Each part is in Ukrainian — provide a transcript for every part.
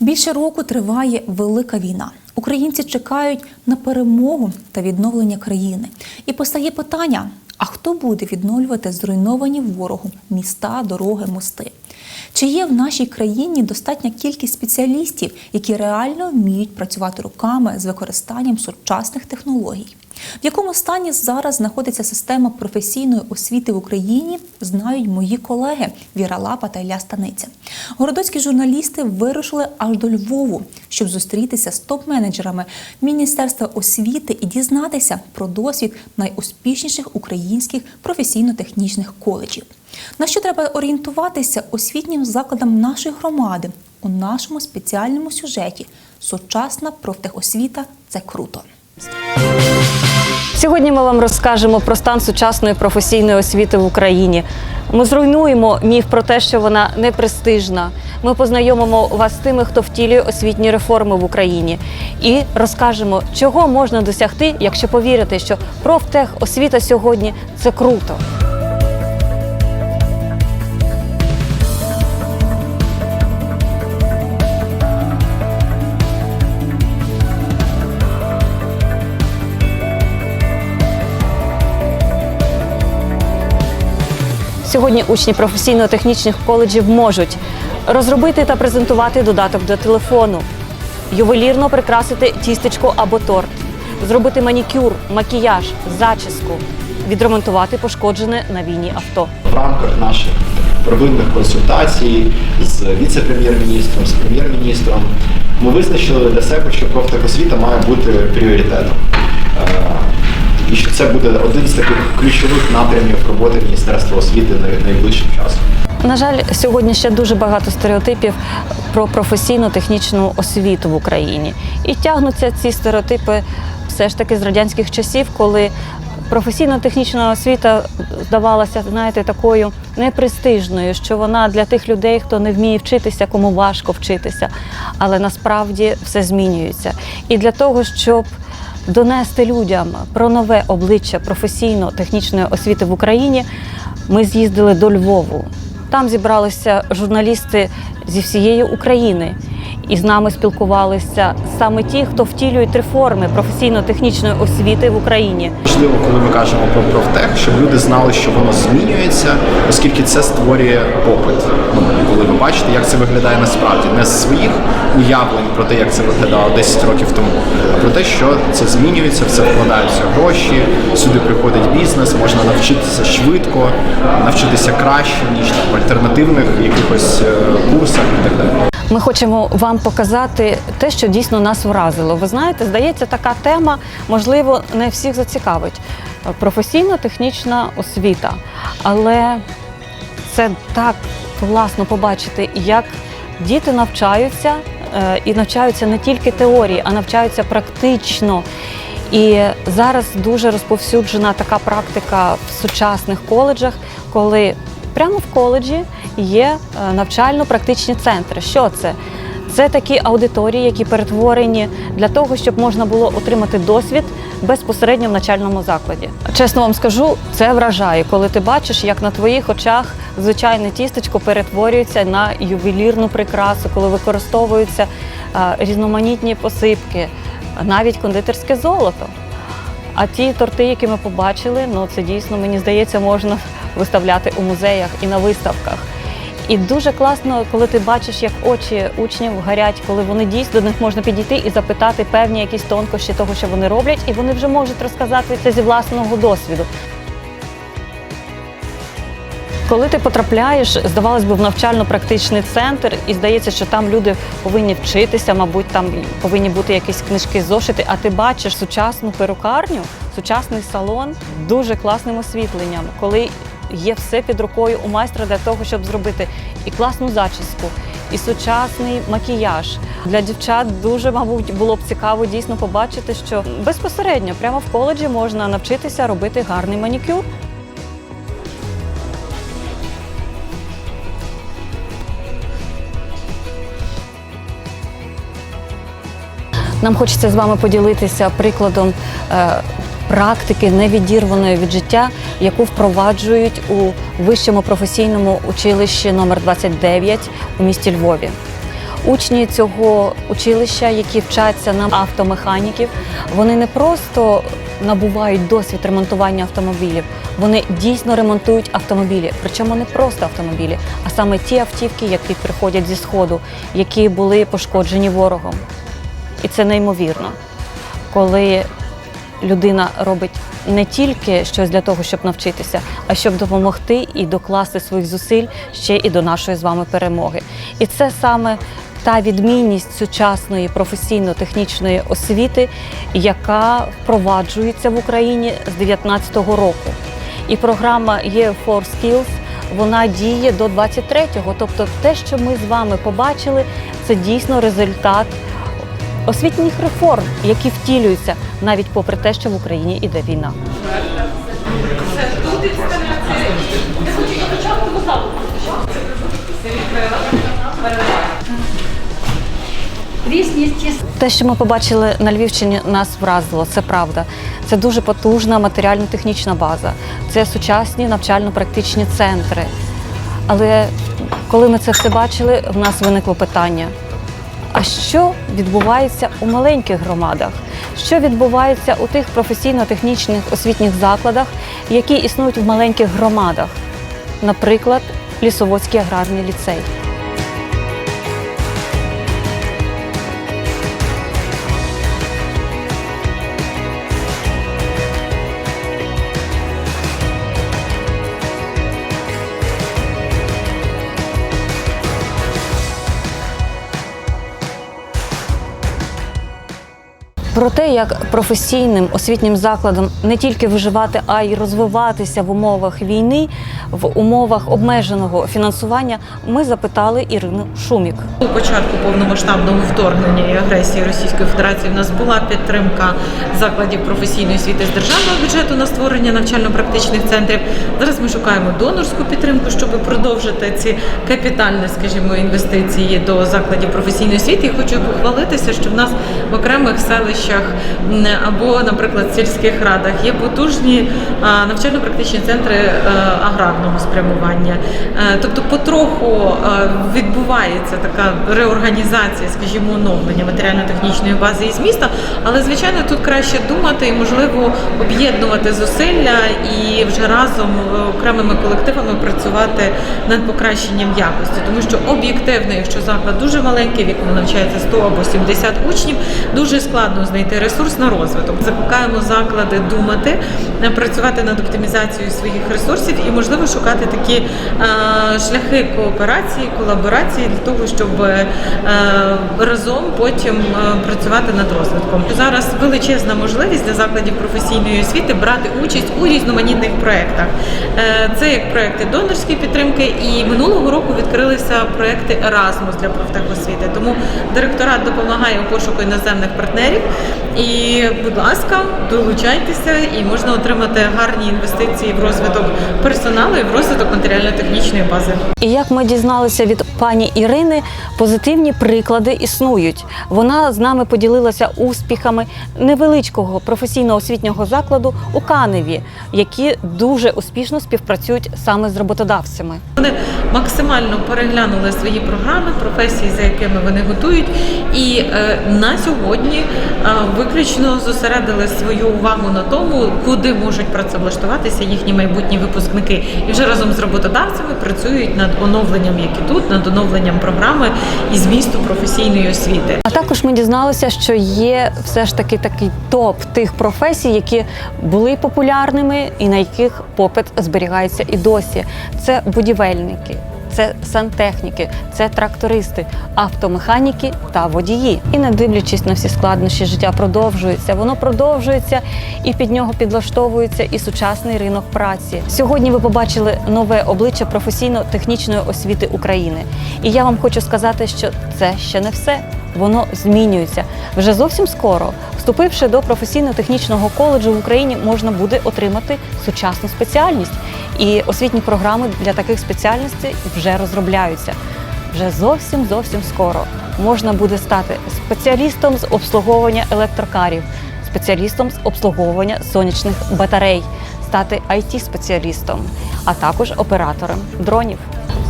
Більше року триває велика війна. Українці чекають на перемогу та відновлення країни. І постає питання: а хто буде відновлювати зруйновані ворогу міста, дороги, мости? Чи є в нашій країні достатня кількість спеціалістів, які реально вміють працювати руками з використанням сучасних технологій? В якому стані зараз знаходиться система професійної освіти в Україні, знають мої колеги Віра Лапа та Ілля Станиця. Городоцькі журналісти вирушили аж до Львову, щоб зустрітися з топ-менеджерами Міністерства освіти і дізнатися про досвід найуспішніших українських професійно-технічних коледжів. На що треба орієнтуватися освітнім закладам нашої громади у нашому спеціальному сюжеті Сучасна профтехосвіта це круто. Сьогодні ми вам розкажемо про стан сучасної професійної освіти в Україні. Ми зруйнуємо міф про те, що вона не престижна. Ми познайомимо вас з тими, хто втілює освітні реформи в Україні, і розкажемо, чого можна досягти, якщо повірити, що профтехосвіта сьогодні це круто. Сьогодні учні професійно-технічних коледжів можуть розробити та презентувати додаток до телефону, ювелірно прикрасити тістечко або торт, зробити манікюр, макіяж, зачіску, відремонтувати пошкоджене на війні авто. в рамках наших первинних консультацій з віце-прем'єр-міністром, з прем'єр-міністром ми визначили для себе, що профтехосвіта має бути пріоритетом. І що це буде один з таких ключових напрямів роботи Міністерства освіти най- найближчим часом. На жаль, сьогодні ще дуже багато стереотипів про професійно-технічну освіту в Україні. І тягнуться ці стереотипи все ж таки з радянських часів, коли професійно-технічна освіта здавалася, знаєте, такою непрестижною, що вона для тих людей, хто не вміє вчитися, кому важко вчитися. Але насправді все змінюється. І для того, щоб донести людям про нове обличчя професійно-технічної освіти в Україні, ми з'їздили до Львову. Там зібралися журналісти зі всієї України. І з нами спілкувалися саме ті, хто втілюють реформи професійно-технічної освіти в Україні. Важливо, коли ми кажемо про профтех, щоб люди знали, що воно змінюється, оскільки це створює попит. Ну, коли ви бачите, як це виглядає насправді, не з своїх уявлень про те, як це виглядало 10 років тому, а про те, що це змінюється, в це вкладаються гроші, сюди приходить бізнес, можна навчитися швидко, навчитися краще ніж в альтернативних якихось е, курсах і так далі. Ми хочемо вам показати те, що дійсно нас вразило. Ви знаєте, здається, така тема можливо не всіх зацікавить. Професійно-технічна освіта, але це так класно побачити, як діти навчаються е, і навчаються не тільки теорії, а навчаються практично. І зараз дуже розповсюджена така практика в сучасних коледжах, коли прямо в коледжі є е, навчально-практичні центри. Що це? Це такі аудиторії, які перетворені для того, щоб можна було отримати досвід безпосередньо в навчальному закладі. Чесно вам скажу, це вражає, коли ти бачиш, як на твоїх очах звичайне тістечко перетворюється на ювелірну прикрасу, коли використовуються е, різноманітні посипки, навіть кондитерське золото. А ті торти, які ми побачили, ну це дійсно мені здається, можна виставляти у музеях і на виставках. І дуже класно, коли ти бачиш, як очі учнів горять, коли вони дійсно до них можна підійти і запитати певні якісь тонкощі того, що вони роблять, і вони вже можуть розказати це зі власного досвіду. Коли ти потрапляєш, здавалось би, в навчально-практичний центр, і здається, що там люди повинні вчитися, мабуть, там повинні бути якісь книжки, зошити, а ти бачиш сучасну перукарню, сучасний салон дуже класним освітленням, коли є все під рукою у майстра для того, щоб зробити і класну зачіску, і сучасний макіяж. Для дівчат дуже, мабуть, було б цікаво дійсно побачити, що безпосередньо прямо в коледжі можна навчитися робити гарний манікюр. Нам хочеться з вами поділитися прикладом е, практики невідірваної від життя, яку впроваджують у вищому професійному училищі номер 29 у місті Львові. Учні цього училища, які вчаться на автомеханіків, вони не просто набувають досвід ремонтування автомобілів, вони дійсно ремонтують автомобілі. Причому не просто автомобілі, а саме ті автівки, які приходять зі сходу, які були пошкоджені ворогом. І це неймовірно, коли людина робить не тільки щось для того, щоб навчитися, а щоб допомогти і докласти своїх зусиль ще і до нашої з вами перемоги. І це саме та відмінність сучасної професійно-технічної освіти, яка впроваджується в Україні з 2019 року. І програма Year for Skills вона діє до 23-го. Тобто, те, що ми з вами побачили, це дійсно результат освітніх реформ, які втілюються навіть попри те, що в Україні іде війна. Те, що ми побачили на Львівщині, нас вразило. Це правда. Це дуже потужна матеріально-технічна база. Це сучасні навчально-практичні центри. Але коли ми це все бачили, в нас виникло питання: а що відбувається у маленьких громадах? Що відбувається у тих професійно-технічних освітніх закладах, які існують в маленьких громадах? Наприклад, Лісоводський аграрний ліцей. Про те, як професійним освітнім закладом не тільки виживати, а й розвиватися в умовах війни, в умовах обмеженого фінансування, ми запитали Ірину Шумік. У початку повномасштабного вторгнення і агресії Російської Федерації в нас була підтримка закладів професійної освіти з державного бюджету на створення навчально-практичних центрів. Зараз ми шукаємо донорську підтримку, щоб продовжити ці капітальні, скажімо, інвестиції до закладів професійної освіти. І хочу похвалитися, що в нас в окремих селищах м, або, наприклад, сільських радах. Є потужні навчально-практичні центри е, аграрного спрямування. Е, Тобто, потроху е, відбувається така реорганізація, скажімо, оновлення матеріально-технічної бази із міста, але звичайно тут краще думати і можливо об'єднувати зусилля і вже разом окремими колективами працювати над покращенням якості, тому що об'єктивно, якщо заклад дуже маленький, в якому навчається 100 або 70 учнів, дуже складно знайти ресурс на розвиток. Закликаємо заклади думати, е, працювати над оптимізацією своїх ресурсів і можливо шукати такі е, шляхи кооперації, колаборації для того, щоб е, разом потім працювати над розвитком. Зараз величезна можливість для закладів професійної освіти брати участь у різноманітних проєктах. Це як проекти донорської підтримки, і минулого року відкрилися проекти Erasmus для профтехосвіти. Тому директорат допомагає у пошуку іноземних партнерів. І, будь ласка, долучайтеся і можна отримати гарні інвестиції в розвиток персоналу і в розвиток матеріально-технічної бази. І як ми дізналися від пані Ірини, позитивні приклади існують. Вона з нами поділилася успіхами невеличкого професійно-освітнього закладу у Каневі, які дуже успішно співпрацюють саме з роботодавцями. Вони максимально переглянули свої програми, професії, за якими вони готують, і е, на сьогодні е, виключно зосередили свою увагу на тому, куди можуть працевлаштуватися їхні майбутні випускники, і вже разом з роботодавцями працюють над оновленням, як і тут, над оновленням програми і змісту професійної освіти. А також ми дізналися, що є все ж таки такий топ тих професій, які були популярними і на яких попит зберігається і досі. Це будівельники. Це сантехніки, це трактористи, автомеханіки та водії. І не дивлячись на всі складнощі, життя продовжується. Воно продовжується і під нього підлаштовується і сучасний ринок праці. Сьогодні ви побачили нове обличчя професійно-технічної освіти України. І я вам хочу сказати, що це ще не все. Воно змінюється вже зовсім скоро. Вступивши до професійно-технічного коледжу в Україні, можна буде отримати сучасну спеціальність. І освітні програми для таких спеціальностей вже розробляються. Вже зовсім зовсім скоро можна буде стати спеціалістом з обслуговування електрокарів, спеціалістом з обслуговування сонячних батарей, стати it спеціалістом а також оператором дронів.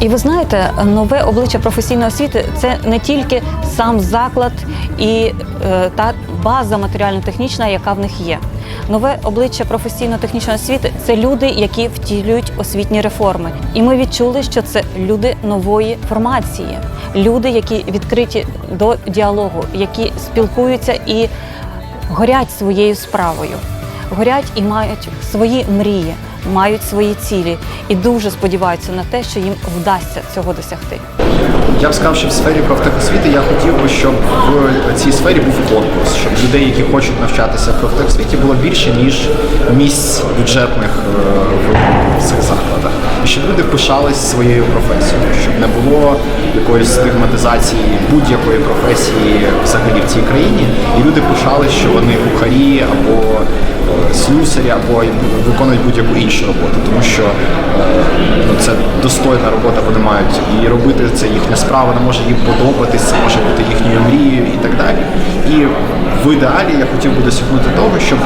І ви знаєте, нове обличчя професійної освіти це не тільки сам заклад і е, та база матеріально-технічна, яка в них є. Нове обличчя професійно-технічної освіти це люди, які втілюють освітні реформи. І ми відчули, що це люди нової формації, люди, які відкриті до діалогу, які спілкуються і горять своєю справою, горять і мають свої мрії, мають свої цілі і дуже сподіваються на те, що їм вдасться цього досягти. Я б сказав, що в сфері профтехосвіти я хотів би, щоб в цій сфері був конкурс, щоб людей, які хочуть навчатися в профтехосвіті, було більше ніж місць бюджетних е, в цих закладах, і щоб люди пишались своєю професією, щоб не було якоїсь стигматизації будь-якої професії взагалі в цій країні, і люди пишались, що вони кухарі або е, слюсарі, або виконують будь-яку іншу роботу, тому що е, ну, це достойна робота, вони мають і робити це їхня справа, вона може їм подобатись, це може бути їхньою мрією і так далі. І в ідеалі я хотів би досягнути того, щоб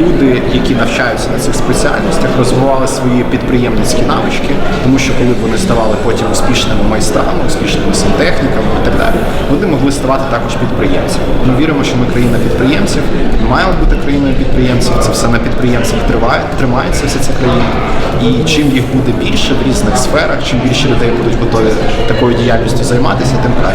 люди, які навчаються на цих спеціальностях, розвивали свої підприємницькі навички, тому що коли б вони ставали потім успішними майстрами, успішними сантехніками і так далі, вони могли ставати також підприємцями. Ми віримо, що ми країна підприємців, ми маємо бути країною підприємців. Це все на підприємцях триває, тримається вся ця країна. І чим їх буде більше в різних сферах, чим більше людей будуть готові такою діяльністю займатися, тим краще.